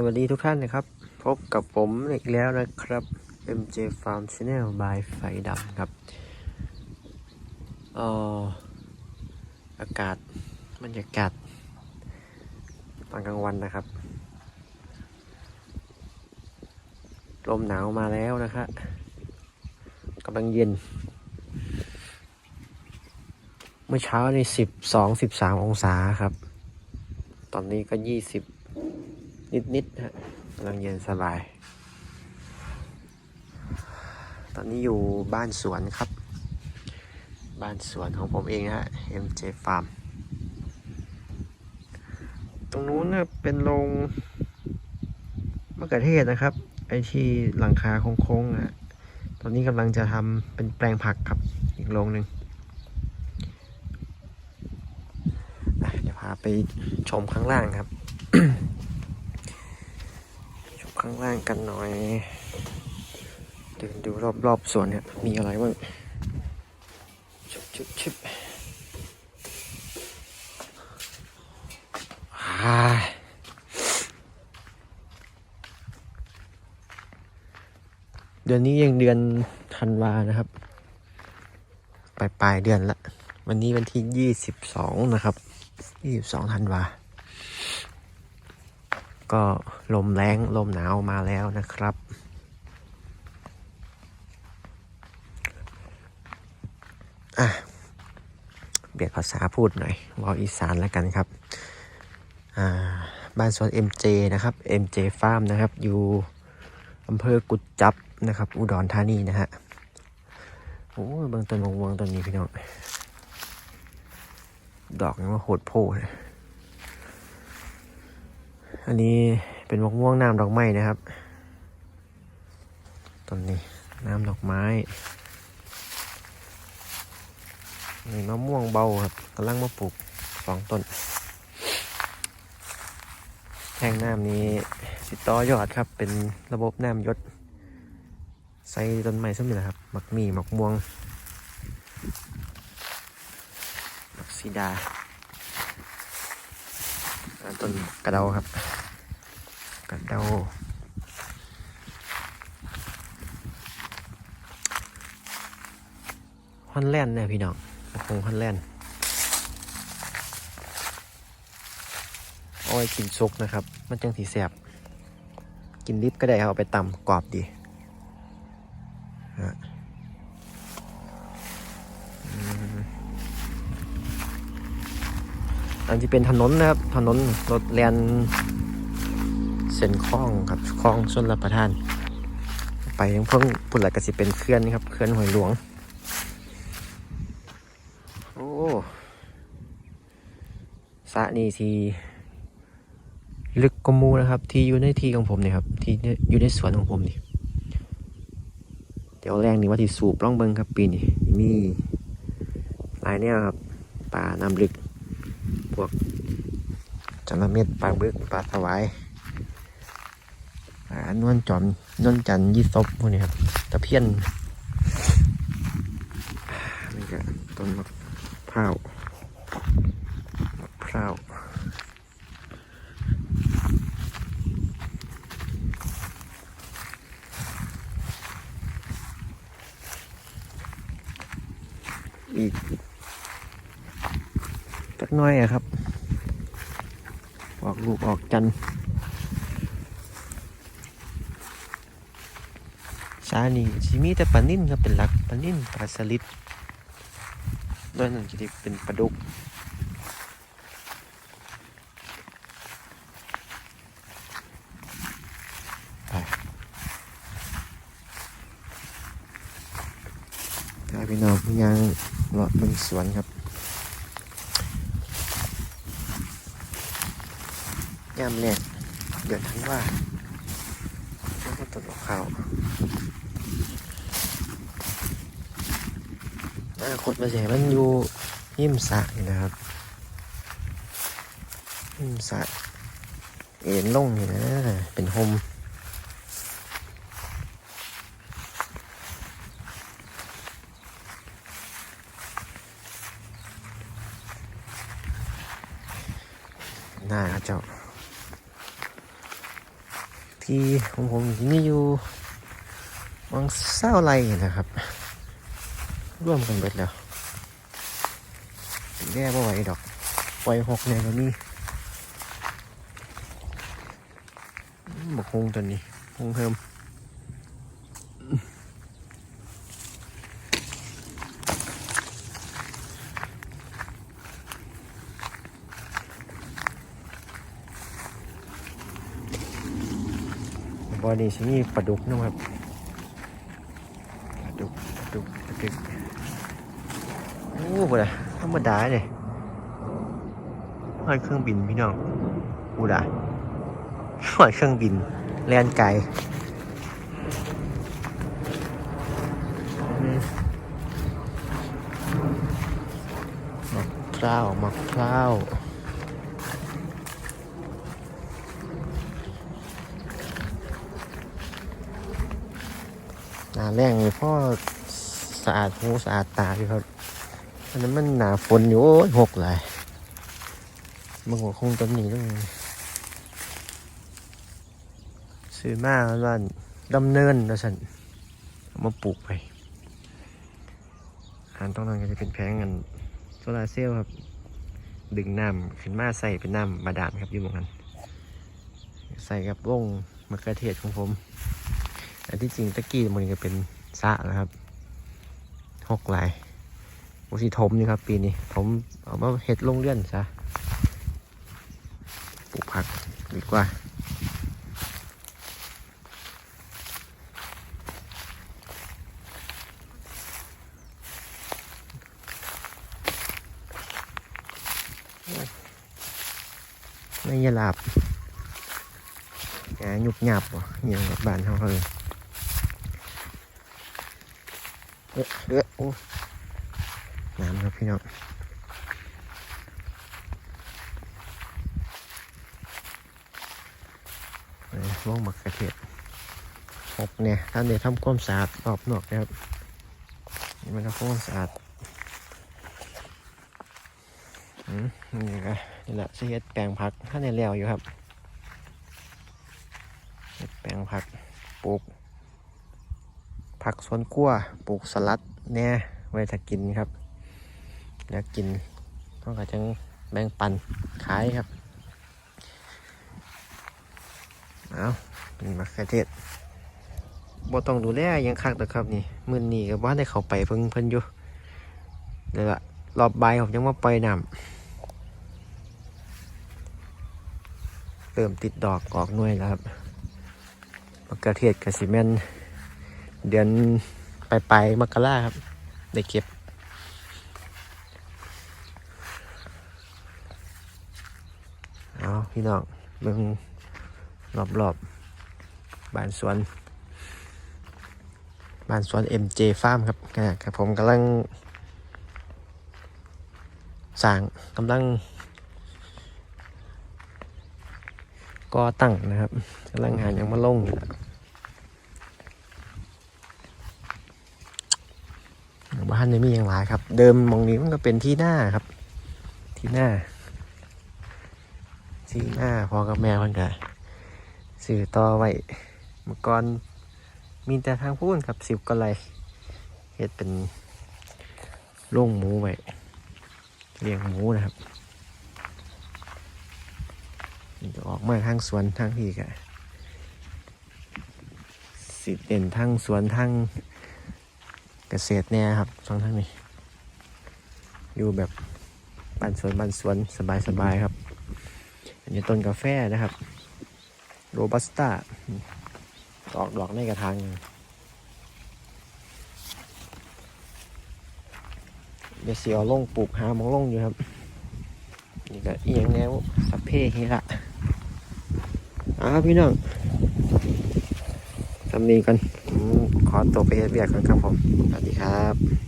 สวัสดีทุกท่านนะครับ พบกับผมอีกแล้วนะครับ MJ Farm Channel by ไฟดำครับอ่ออากาศบรรยากาศตอนกลางวันนะครับ ลมหนาวมาแล้วนะครับกำลังเย็น เมื่อเช้าในสิบสองสิบสามองศาครับ ตอนนี้ก็ยี่สิบ นิดๆฮะกำลังเย็นสบาย ตอนนี้อยู่บ้านสวนครับ บ้านสวนของผมเองฮะ MJ Farm ตรงนู้นนะเป็นโรงมะเขือเทศนะครับ ไอที่หลังคาโค้งๆนะตอนนี้กำลังจะทำเป็นแปลงผักครับ อีกโรงหนึ่งเดี๋ยวพาไปชมข้างล่างครับ ชม ข้างล่างกันหน่อย เดินดูรอบๆสวนเนี่ยมีอะไรบ้างชุบชุบชุบเดือนนี้ยังเดือนธันวานะครับ ปลายปลายเดือนละ วันนี้วันที่ยี่สิบสองนะครับยี่สิบสองธันวา ก็ลมแรงลมหนาวมาแล้วนะครับ อะ เบียดภาษาพูดหน่อยเวาอีสานแล้วกันครับ อ่า บ้านสวน MJ นะครับ MJ Farm นะครับ อยู่อำเภอกุดจับนะครับ อุดรธานีนะฮะ โอ้ยเบางต้นมะม่วงต้นนี้พี่น้อง ดอกนี่ว่าโหดโพเลย อันนี้เป็นมะม่วงน้ำดอกไม้นะครับต้นนี้น้ำดอกไม้นี่มะม่วงเบาครับกำลังมาปลูกสองต้นแทงน้ำนี้สิต่อยอดครับ เป็นระบบน้ำยศใส่ต้นไม้ส้มนี่แหละครับหมักมีหมักม่วงหมักซีดาอ่าต้นกระเดาครับ กระดาฮอนแลนด์เนี่ยพี่น้องคงฮอนแลนด์เอาไว้กินซุกนะครับ มันจังสีแสบกินดิบก็ได้ครับเอาไปตำกรอบดีอันที่เป็นถนนนะครับ ถนนรถแลน เส้นคลองครับคลองชนรับประทาน ไปยังเพิ่งปุดหลักสิเป็นเคลื่อนครับเคลื่อนหอยหลวง โอ้สะนี่ทีลึกกมูนะครับ ที่อยู่ในที่ของผมเนี่ยครับ ที่อยู่ในสวนของผมนี่เดี๋ยวแรงนี่ว่าที่สูบร่องเบิงครับปีนี้มีหลายเนี่ยครับปลาน้ำลึก พวกจระเม็ดปลาบึกปลาสวาย อ่านวลจอมนวลจันยี่ศพพวกนี้ครับตะเพียนนี่ก็ต้นมะพร้าวมะพร้าวอีกจักหน้อยอะครับ ออกลูกออกจันทร์านี่สิมีแต่ปลานิ่นครับเป็นหลักปลานิ่นปลาสลิดด้วยนั่นจะเป็นปลาดุกไปพี่น้องยังเลาะบิ่งสวนครับยามแรกเดือนธันวาแล้วก็ต้นมะพร้าว อนาคตมาเสียมันอยู่หิมสะนี่นะครับหิมสะเอ็นลงนี่นะเป็นโฮมหน้าเจ้า ที่ของผมมีอยู่วังเศร้าไรนะครับ ร่วมกันเบิดแล้วแย่บ่ไหวดอกปล่อยหกเนี่ยก็มีบกคงตัวนี้คงเพิ่มบอดี้ชิมีปลาดุกนะครับปลาดุกปลาดุกปลาดุก อ้โหเลยธรรมดาเลยหอยเครื่องบินพี่น้องอูดาหอยเครื่องบินแลนไกลมะพร้าวมะพร้าวหนาแรงเลยพ่อสะอาดหูสะอาดตาอยู่ครับ อันนั้นมันหนาฝนอยู่โอ้ยหกหลายมันก็คงต้นนี้ต้องซื้อมาว่าดำเนินนะสันมาปลูกไปอันตรงนั้นก็จะเป็นแผงเงินโซลาเซลล์ครับ ดึงน้ำขึ้นมาใส่เป็นน้ำบาดาลครับอยู่หมองกันใส่กับวงมะเขือเทศของผมแต่ที่จริงตะกี้มันก็เป็นสะนะครับหกลาย โอสิทมนี่ครับ ปีนี้ผมเอามาเห็ดลงเลื่อนซะปลูกผักดีกว่าไม่ยลาบแกหยุบหยับวะอหย่างแบบบ้านเขาเขาเลยเอะเอะโอ้ น้ำครับพี่น้องว่องมักกระเทียดหกเนี่ยท่านเดี๋ยวทำความสะอาดรอบนอกนะครับนี่มันทำความสะอาดอืมนี่ก็นี่แหละเสิเฮ็ดแปลงผักท่านในแล้วอยู่ครับเฮ็ดแปลงผักปลูกผักสวนครัวปลูกสลัดแหน่ยไว้ถ้ากินครับ แล้วกินต้องกรจังแบ่งปันขายครับเอาเป็นมะเขือเทศบ่ต้องดูแลยังคักแต่ครับนี่มื้อนี้ก็บ่ได้เข้าไปเพิ่งเพิ่นอยู่เดี๋ยวละรอบใบผมยังมาปล่อยน้ำเริ่มติดดอกออกหน่วยแล้วครับมะเขือเทศกับซีเมนเดือนปลายปลายๆมกราครับ ได้เก็บ เอา พี่น้องเบิ่งรอบรอบๆบ้านสวนบ้านสวน MJ Farm ครับครับผมกำลังสร้างกำลังก่อตั้งนะครับกำลังหาอย่างมาลงอยู่บ้านในมีอย่างหลายครับ เดิมมองนี้มันก็เป็นที่หน้าครับ ที่หน้า ที่หน้าพอกับแม่มันก็สื่อต่อไว้เมื่อก่อนมีแต่ทางพูนครับสิบก็ไรเฮ็ดเป็นโล่งหมูไว้เลี้ยงหมูนะครับจะออกมาทางสวนทางพี่กะสิเด่นทางสวนทางเกษตรเนี่ยครับช่องทางนี้ อยู่แบบบ้านสวนบ้านสวนสบายสบายๆครับ อันนี้ต้นกาแฟนะครับ โรบัสต้าออกดอกในกระถางยาเดี๋ยวเสียวลงปลูกหาหมองลงอยู่ครับ นี่ก็เอียงแนวสัพเพเฮระเอ้าพี่น้องทำนี้กัน ขอตัวไปเฮ็ดเบียกกันครับผม สวัสดีครับ